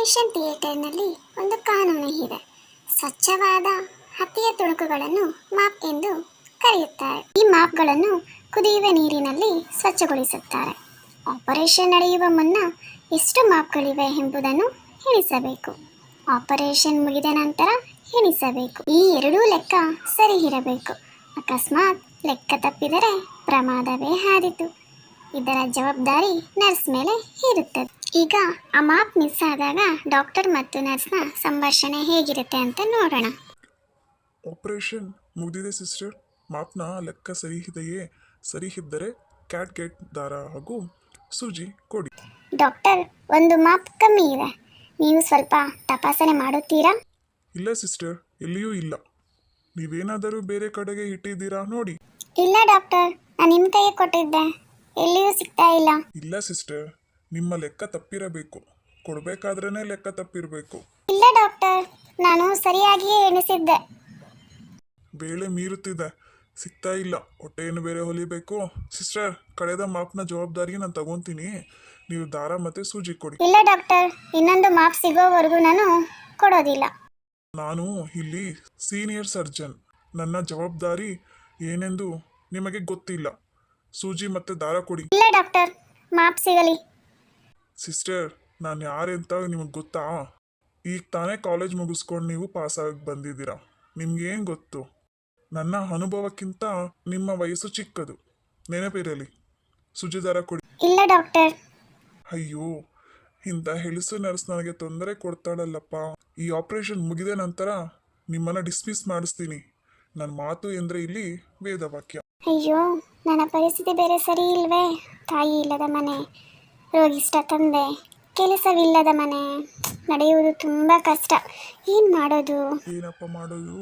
Operation ಥಿಯೇಟರ್ನಲ್ಲಿ ಒಂದು ಕಾನೂನು ಇದೆ. ಸ್ವಚ್ಛವಾದ ಹತ್ತಿಯ ತುಣುಕುಗಳನ್ನು ಮಾಪ್ ಎಂದು ಕರೆಯುತ್ತಾರೆ. ಈ ಮಾಪ್ಗಳನ್ನು ಕುದಿಯುವ ನೀರಿನಲ್ಲಿ ಸ್ವಚ್ಛಗೊಳಿಸುತ್ತಾರೆ. ಆಪರೇಷನ್ ನಡೆಯುವ ಮುನ್ನ ಎಷ್ಟು ಮಾಪ್ಗಳಿವೆ ಎಂಬುದನ್ನು ಎಣಿಸಬೇಕು ಆಪರೇಷನ್ ಮುಗಿದ ನಂತರ ಎಣಿಸಬೇಕು. ಈ ಎರಡೂ ಲೆಕ್ಕ ಸರಿ ಇರಬೇಕು. ಅಕಸ್ಮಾತ್ ಲೆಕ್ಕ ತಪ್ಪಿದರೆ ಪ್ರಮಾದವೇ ಹಾದಿತು ಇದರ ಜವಾಬ್ದಾರಿ ನರ್ಸ್ ಮೇಲೆ ಇರುತ್ತದೆ ಈಗ ಆ ಮಾಪ್ ಮಿಸ್ ಆದಾಗ ಡಾಕ್ಟರ್ ಮತ್ತು ನರ್ಸ್ನ ಸಂಭಾಷಣೆ ಹೇಗಿರುತ್ತೆ ಅಂತ ನೋಡೋಣ. ಆಪರೇಷನ್ ಮುಗಿದಿದೆ ಸಿಸ್ಟರ್. ಮಾಪ್ನ ಲೆಕ್ಕ ಸರಿ ಇದೆಯೇ? ಸರಿ ಇದ್ದರೆ ಕ್ಯಾಟ್ ಗೇಟ್ ದಾರ ಹಾಗೂ ಸೂಜಿ ಕೊಡಿ. ಡಾಕ್ಟರ್ ಒಂದು ಮಾಪ್ ಕಮ್ಮಿ ಇದೆ. ನೀವು ಸ್ವಲ್ಪ ತಪಾಸಣೆ ಮಾಡುತ್ತೀರಾ? ಇಲ್ಲ ಸಿಸ್ಟರ್ ಎಲ್ಲಿಯೂ ಇಲ್ಲ. ನೀವೇನಾದರೂ ಬೇರೆ ಕಡೆಗೆ ಇಟ್ಟಿದ್ದೀರಾ ನೋಡಿ. ಇಲ್ಲ ಡಾಕ್ಟರ್ ನಾನು ನಿಮ್ಮ ಕೈಗೆ ಕೊಟ್ಟಿದ್ದೆ. ಎಲ್ಲಿಯೂ ಸಿಗ್ತಾ ಇಲ್ಲ. ಇಲ್ಲ ಸಿಸ್ಟರ್. ನಿಮ್ಮ ಲೆಕ್ಕ ತಪ್ಪಿರಬೇಕು. ಕೊಡಬೇಕಾದ್ರೇ ಲೆಕ್ಕ ತಪ್ಪಿರಬೇಕು. ಇಲ್ಲ ಡಾಕ್ಟರ್ ನಾನು ಸರಿಯಾಗಿಯೇ ಎಣಿಸಿದ್ದೆ. ಬೇಳೆ ಮೀರುತ್ತಿದೆ. ಸಿಗ್ತಾ ಇಲ್ಲ. ಹೊಟ್ಟೆಯನ್ನು ಬೇರೆ ಹೊಲಿಬೇಕು. ಸಿಸ್ಟರ್ ಕಳೆದ ಮಾಪ್ನ ಜವಾಬ್ದಾರಿ ನಾನು ತಗೊಂತೀನಿ. ನೀವು ದಾರ ಮತ್ತೆ ಸೂಜಿ ಕೊಡಿ. ಇಲ್ಲ ಡಾಕ್ಟರ್ ಇನ್ನೊಂದು ಮಾಪ್ ಸಿಗೋವರೆಗೂ ನಾನು ಕೊಡೋದಿಲ್ಲ. ನಾನು ಇಲ್ಲಿ ಸೀನಿಯರ್ ಸರ್ಜನ್. ನನ್ನ ಜವಾಬ್ದಾರಿ ಏನೆಂದು ನಿಮಗೆ ಗೊತ್ತಿಲ್ಲ. ಸೂಜಿ ಮತ್ತೆ ದಾರ ಕೊಡಿ. ಇಲ್ಲ ಡಾಕ್ಟರ್ ಮಾಪ್ ಸಿಗಲಿ. ಸಿಸ್ಟರ್ ನಾನು ಯಾರೆಂತ ನಿಮಗೆ ಗೊತ್ತಾ? ಈಗ ತಾನೇ ಕಾಲೇಜ್ ಮುಗಿಸ್ಕೊಂಡು ನೀವು ಪಾಸಾಗಿ ಬಂದಿದ್ದೀರಾ? ನಿಮ್ಗೇನು ಗೊತ್ತು? ನನ್ನ ಅನುಭವಕ್ಕಿಂತ ನಿಮ್ಮ ವಯಸ್ಸು ಚಿಕ್ಕದು. ನೆನಪಿರಲಿ. ಸುಜಿದಾರ ಕೊಡಿ. ಇಲ್ಲ ಡಾಕ್ಟರ್. ಅಯ್ಯೋ ಇಂಥ ಹೆಲಸು ನರ್ಸ್ ನನಗೆ ತೊಂದರೆ ಕೊಡ್ತಾಳಲ್ಲಪ್ಪ. ಈ ಆಪರೇಷನ್ ಮುಗಿದ ನಂತರ ನಿಮ್ಮನ್ನ ಡಿಸ್ಮಿಸ್ ಮಾಡಿಸ್ತೀನಿ. ನನ್ನ ಮಾತು ಎಂದರೆ ಇಲ್ಲಿ ವೇದವಾಕ್ಯ. ಅಯ್ಯೋ ನನ್ನ ಪರಿಸ್ಥಿತಿ ಬೇರೆ ಸರಿ ಇಲ್ವೇ? ತಾಯಿ ಇಲ್ಲದ ಮನೆ. ರೋಗಿಷ್ಟ ತಂದೆ. ಕೆಲಸವಿಲ್ಲದ ಮನೆ. ನಡೆಯುವುದು ತುಂಬ ಕಷ್ಟ. ಏನು ಮಾಡೋದು? ಏನಪ್ಪ ಮಾಡೋದು?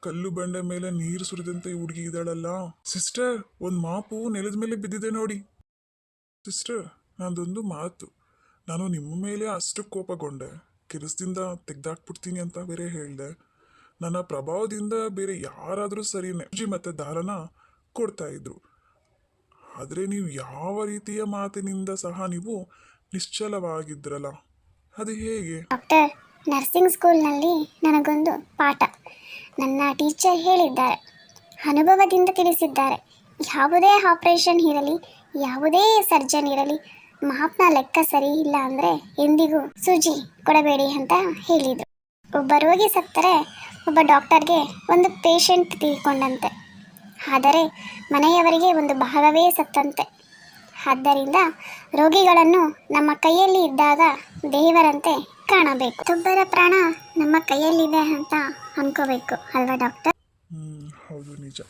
ಕಲ್ಲು ಬಂಡೆ ಮೇಲೆ ನೀರು ಸುರಿದಂತೆ ಈ ಹುಡುಗಿ ಇದ್ದಾಳಲ್ಲ ಸಿಸ್ಟರ್, ಒಂದು ಮಾಪು ನೆಲದ ಮೇಲೆ ಬಿದ್ದಿದೆ ನೋಡಿ. ಸಿಸ್ಟರ್, ನಂದೊಂದು ಮಾತು. ನಾನು ನಿಮ್ಮ ಮೇಲೆ ಅಷ್ಟು ಕೋಪಗೊಂಡೆ. ಕೆಲಸದಿಂದ ತೆಗ್ದಾಕ್ಬಿಡ್ತೀನಿ ಅಂತ ಬೇರೆ ಹೇಳಿದೆ. ನನ್ನ ಪ್ರಭಾವದಿಂದ ಬೇರೆ ಯಾರಾದರೂ ಸರಿ ಅಜ್ಜಿ ಮತ್ತೆ ದಾರನ ಕೊಡ್ತಾ ಇದ್ರು. ಆದರೆ ನೀವು ಯಾವ ರೀತಿಯ ಮಾತಿನಿಂದ ಸಹ ನೀವು ನಿಶ್ಚಲವಾಗಿದ್ರಲ್ಲ. ಅದು ಹೇಗೆ? ಡಾಕ್ಟರ್, ನರ್ಸಿಂಗ್ ಸ್ಕೂಲ್ನಲ್ಲಿ ನನಗೊಂದು ಪಾಠ. ನನ್ನ ಟೀಚರ್ ಹೇಳಿದ್ದಾರೆ. ಅನುಭವದಿಂದ ತಿಳಿಸಿದ್ದಾರೆ. ಯಾವುದೇ ಆಪರೇಷನ್ ಇರಲಿ, ಯಾವುದೇ ಸರ್ಜನ್ ಇರಲಿ, ಮಾಪ್ನ ಲೆಕ್ಕ ಸರಿ ಇಲ್ಲ ಅಂದರೆ ಎಂದಿಗೂ ಸೂಜಿ ಕೊಡಬೇಡಿ ಅಂತ ಹೇಳಿದರು. ಒಬ್ಬ ರೋಗಿ ಸತ್ತರೆ, ಒಬ್ಬ ಡಾಕ್ಟರ್ಗೆ ಒಂದು ಪೇಷಂಟ್ ತೀರ್ಕೊಂಡಂತೆ. ಆದರೆ ಮನೆಯವರಿಗೆ ಒಂದು ಭಾಗವೇ ಸತ್ತಂತೆ. ಆದ್ದರಿಂದ ರೋಗಿಗಳನ್ನು ನಮ್ಮ ಕೈಯಲ್ಲಿ ಇದ್ದಾಗ ದೇವರಂತೆ ಕಾಣಬೇಕು. ಒಬ್ಬರ ಪ್ರಾಣ ನಮ್ಮ ಕೈಯಲ್ಲಿದೆ ಅಂತ ಅನ್ಕೋಬೇಕು, ಅಲ್ವಾ ಡಾಕ್ಟರ್? ಹೌದು, ನಿಜ.